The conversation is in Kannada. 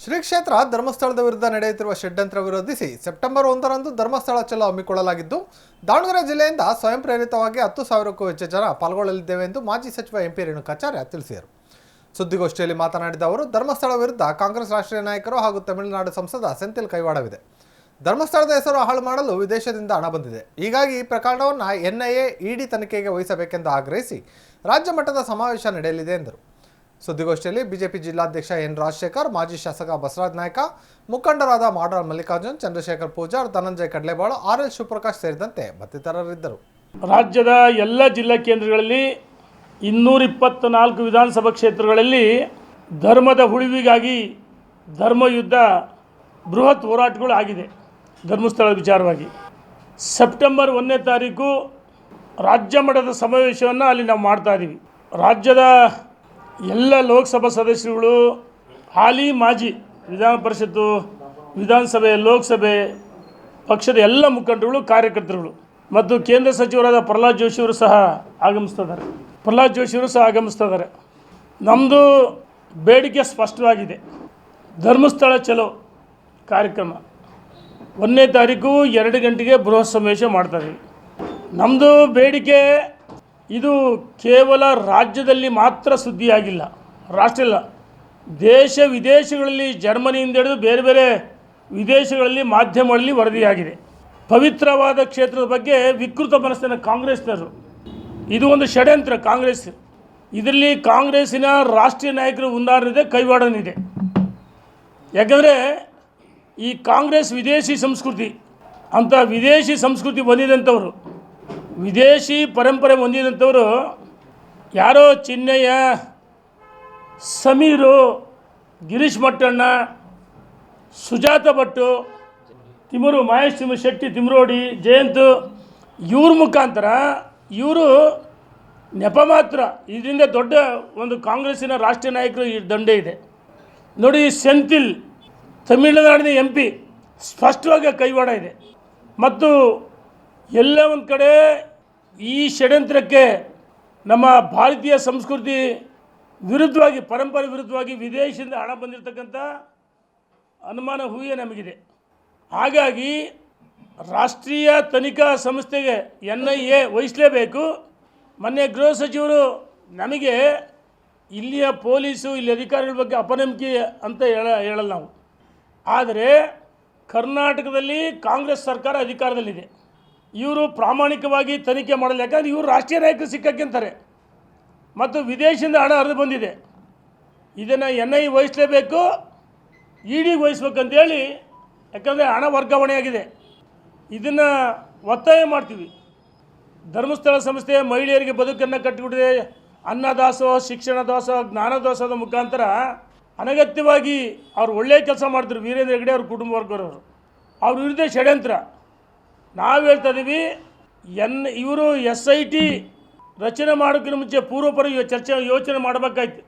ಶ್ರೀ ಕ್ಷೇತ್ರ ಧರ್ಮಸ್ಥಳದ ವಿರುದ್ಧ ನಡೆಯುತ್ತಿರುವ ಷಡ್ಯಂತ್ರ ವಿರೋಧಿಸಿ ಸೆಪ್ಟೆಂಬರ್ ಒಂದರಂದು ಧರ್ಮಸ್ಥಳ ಚಲೋ ಹಮ್ಮಿಕೊಳ್ಳಲಾಗಿದ್ದು, ದಾವಣಗೆರೆ ಜಿಲ್ಲೆಯಿಂದ ಸ್ವಯಂ ಪ್ರೇರಿತವಾಗಿ ಹತ್ತು ಸಾವಿರಕ್ಕೂ ಹೆಚ್ಚು ಜನ ಪಾಲ್ಗೊಳ್ಳಲಿದ್ದೇವೆ ಎಂದು ಮಾಜಿ ಸಚಿವ ಎಂಪಿ ರೇಣುಕಾಚಾರ್ಯ ತಿಳಿಸಿದರು. ಸುದ್ದಿಗೋಷ್ಠಿಯಲ್ಲಿ ಮಾತನಾಡಿದ ಅವರು, ಧರ್ಮಸ್ಥಳ ವಿರುದ್ಧ ಕಾಂಗ್ರೆಸ್ ರಾಷ್ಟ್ರೀಯ ನಾಯಕರು ಹಾಗೂ ತಮಿಳುನಾಡು ಸಂಸದ ಸೆಂಥಿಲ್ ಕೈವಾಡವಿದೆ. ಧರ್ಮಸ್ಥಳದ ಹೆಸರು ಹಾಳು ಮಾಡಲು ವಿದೇಶದಿಂದ ಹಣ ಬಂದಿದೆ. ಹೀಗಾಗಿ ಈ ಪ್ರಕರಣವನ್ನು ಎನ್ಐಎ ಇಡಿ ತನಿಖೆಗೆ ವಹಿಸಬೇಕೆಂದು ಆಗ್ರಹಿಸಿ ರಾಜ್ಯ ಮಟ್ಟದ ಸಮಾವೇಶ ನಡೆಯಲಿದೆ ಎಂದರು. ಸುದ್ದಿಗೋಷ್ಠಿಯಲ್ಲಿ ಬಿಜೆಪಿ ಜಿಲ್ಲಾಧ್ಯಕ್ಷ ಎನ್ ರಾಜಶೇಖರ್, ಮಾಜಿ ಶಾಸಕ ಬಸವರಾಜ ನಾಯ್ಕ, ಮುಖಂಡರಾದ ಮಾಡಾಳ್ ಮಲ್ಲಿಕಾರ್ಜುನ್, ಚಂದ್ರಶೇಖರ್ ಪೂಜಾರ್, ಧನಂಜಯ ಕಡ್ಲೆಬಾಳು, ಆರ್ ಎಲ್ ಶಿವಪ್ರಕಾಶ್ ಸೇರಿದಂತೆ ಮತ್ತಿತರರಿದ್ದರು. ರಾಜ್ಯದ ಎಲ್ಲ ಜಿಲ್ಲಾ ಕೇಂದ್ರಗಳಲ್ಲಿ ಇನ್ನೂರ ಇಪ್ಪತ್ತ್ನಾಲ್ಕು ವಿಧಾನಸಭಾ ಕ್ಷೇತ್ರಗಳಲ್ಲಿ ಧರ್ಮದ ಉಳಿವಿಗಾಗಿ ಧರ್ಮಯುದ್ಧ ಬೃಹತ್ ಹೋರಾಟಗಳು ಆಗಿದೆ. ಧರ್ಮಸ್ಥಳ ವಿಚಾರವಾಗಿ ಸೆಪ್ಟೆಂಬರ್ ಒಂದನೇ ತಾರೀಕು ರಾಜ್ಯ ಮಟ್ಟದ ಸಮಾವೇಶವನ್ನು ಅಲ್ಲಿ ನಾವು ಮಾಡ್ತಾ ಇದ್ದೀವಿ ರಾಜ್ಯದ ಎಲ್ಲ ಲೋಕಸಭಾ ಸದಸ್ಯರುಗಳು, ಹಾಲಿ, ಮಾಜಿ ವಿಧಾನ ಪರಿಷತ್ತು, ವಿಧಾನಸಭೆ, ಲೋಕಸಭೆ ಪಕ್ಷದ ಎಲ್ಲ ಮುಖಂಡರುಗಳು, ಕಾರ್ಯಕರ್ತರುಗಳು ಮತ್ತು ಕೇಂದ್ರ ಸಚಿವರಾದ ಪ್ರಹ್ಲಾದ್ ಜೋಶಿಯವರು ಸಹ ಆಗಮಿಸ್ತಿದ್ದಾರೆ ಪ್ರಹ್ಲಾದ್ ಜೋಶಿಯವರು ಸಹ ಆಗಮಿಸ್ತಿದ್ದಾರೆ ನಮ್ಮದು ಬೇಡಿಕೆ ಸ್ಪಷ್ಟವಾಗಿದೆ. ಧರ್ಮಸ್ಥಳ ಚಲೋ ಕಾರ್ಯಕ್ರಮ. ಒಂದನೇ ತಾರೀಕು ಎರಡು ಗಂಟೆಗೆ ಬೃಹತ್ ಸಮಾವೇಶ ಮಾಡ್ತಾಯಿದ್ದೀವಿ ನಮ್ಮದು ಬೇಡಿಕೆ ಇದು ಕೇವಲ ರಾಜ್ಯದಲ್ಲಿ ಮಾತ್ರ ಸುದ್ದಿಯಾಗಿಲ್ಲ. ರಾಷ್ಟ್ರ ಇಲ್ಲ. ದೇಶ ವಿದೇಶಗಳಲ್ಲಿ ಜರ್ಮನಿಯಿಂದ ಹಿಡಿದು ಬೇರೆ ಬೇರೆ ವಿದೇಶಗಳಲ್ಲಿ ಮಾಧ್ಯಮಗಳಲ್ಲಿ ವರದಿಯಾಗಿದೆ. ಪವಿತ್ರವಾದ ಕ್ಷೇತ್ರದ ಬಗ್ಗೆ ವಿಕೃತ ಮನಸ್ಸಿನ ಕಾಂಗ್ರೆಸ್ನರು. ಇದು ಒಂದು ಷಡ್ಯಂತ್ರ ಕಾಂಗ್ರೆಸ್. ಇದರಲ್ಲಿ ಕಾಂಗ್ರೆಸ್ಸಿನ ರಾಷ್ಟ್ರೀಯ ನಾಯಕರು ಉಂದಾರನಿದೆ ಕೈವಾಡನಿದೆ. ಯಾಕಂದರೆ ಈ ಕಾಂಗ್ರೆಸ್ ವಿದೇಶಿ ಸಂಸ್ಕೃತಿ, ಅಂತ ವಿದೇಶಿ ಸಂಸ್ಕೃತಿ ಹೊಂದಿದಂಥವರು ವಿದೇಶಿ ಪರಂಪರೆ ಹೊಂದಿದಂಥವರು ಯಾರೋ ಚಿನ್ನಯ್ಯ ಸಮೀರು ಗಿರೀಶ್ ಮಟ್ಟಣ್ಣ, ಸುಜಾತ ಭಟ್ಟು, ತಿಮರು ಮಹೇಶ್ ಶೆಟ್ಟಿ ತಿಮ್ರೋಡಿ ಜಯಂತ್, ಇವ್ರ ಮುಖಾಂತರ ಇವರು ನೆಪ ಮಾತ್ರ. ಇದರಿಂದ ದೊಡ್ಡ ಒಂದು ಕಾಂಗ್ರೆಸ್ಸಿನ ರಾಷ್ಟ್ರೀಯ ನಾಯಕರು ಈ ದಂಡೆ ಇದೆ. ನೋಡಿ, ಸೆಂಥಿಲ್, ತಮಿಳುನಾಡಿನ ಎಂ ಪಿ ಸ್ಪಷ್ಟವಾಗಿ ಕೈವಾಡ ಇದೆ. ಮತ್ತು ಎಲ್ಲ ಒಂದು ಕಡೆ ಈ ಷಡ್ಯಂತ್ರಕ್ಕೆ ನಮ್ಮ ಭಾರತೀಯ ಸಂಸ್ಕೃತಿ ವಿರುದ್ಧವಾಗಿ, ಪರಂಪರೆ ವಿರುದ್ಧವಾಗಿ ವಿದೇಶದಿಂದ ಹಣ ಬಂದಿರತಕ್ಕಂಥ ಅನುಮಾನ ಹೂವೇ ನಮಗಿದೆ. ಹಾಗಾಗಿ ರಾಷ್ಟ್ರೀಯ ತನಿಖಾ ಸಂಸ್ಥೆಗೆ ಎನ್ ಐ ಎ ವಹಿಸಲೇಬೇಕು. ಮೊನ್ನೆ ಗೃಹ ಸಚಿವರು ನಮಗೆ ಇಲ್ಲಿಯ ಪೊಲೀಸು, ಇಲ್ಲಿ ಅಧಿಕಾರಿಗಳ ಬಗ್ಗೆ ಅಪನಂಬಿಕೆ ಅಂತ ಹೇಳ, ಹೇಳಲ್ಲ ನಾವು. ಆದರೆ ಕರ್ನಾಟಕದಲ್ಲಿ ಕಾಂಗ್ರೆಸ್ ಸರ್ಕಾರ ಅಧಿಕಾರದಲ್ಲಿದೆ. ಇವರು ಪ್ರಾಮಾಣಿಕವಾಗಿ ತನಿಖೆ ಮಾಡಲ್ಲ. ಯಾಕಂದ್ರೆ ಇವರು ರಾಷ್ಟ್ರೀಯ ನಾಯಕರು ಸಿಕ್ಕಕ್ಕಿಂತಾರೆ ಮತ್ತು ವಿದೇಶದಿಂದ ಹಣ ಹರಿದು ಬಂದಿದೆ. ಇದನ್ನು ಎನ್ ಐ ವಹಿಸಲೇಬೇಕು, ಇ ಡಿಗೆ ವಹಿಸ್ಬೇಕಂತೇಳಿ, ಯಾಕಂದರೆ ಹಣ ವರ್ಗಾವಣೆಯಾಗಿದೆ ಇದನ್ನು ಒತ್ತಾಯ ಮಾಡ್ತೀವಿ. ಧರ್ಮಸ್ಥಳ ಸಂಸ್ಥೆ ಮಹಿಳೆಯರಿಗೆ ಬದುಕನ್ನು ಕಟ್ಟಿಬಿಟ್ಟಿದೆ. ಅನ್ನದಾಸೋಹ ಶಿಕ್ಷಣ ದಾಸೋಹ ಜ್ಞಾನದಾಸೋಹದ ಮುಖಾಂತರ ಅನಗತ್ಯವಾಗಿ ಅವ್ರು ಒಳ್ಳೆಯ ಕೆಲಸ ಮಾಡ್ತಾರೆ ವೀರೇಂದ್ರ ಹೆಗಡೆ ಅವ್ರ ಕುಟುಂಬ ವರ್ಗದವರು. ಅವ್ರ ವಿರುದ್ಧ ಷಡ್ಯಂತ್ರ. ನಾವು ಹೇಳ್ತಾ ಇದ್ದೀವಿ ಎನ್, ಇವರು ಎಸ್ ಐ ಟಿ ರಚನೆ ಮಾಡೋಕ್ಕಿಂತ ಮುಂಚೆ ಪೂರ್ವಪರ ಚರ್ಚೆ ಯೋಚನೆ ಮಾಡಬೇಕಾಯ್ತು.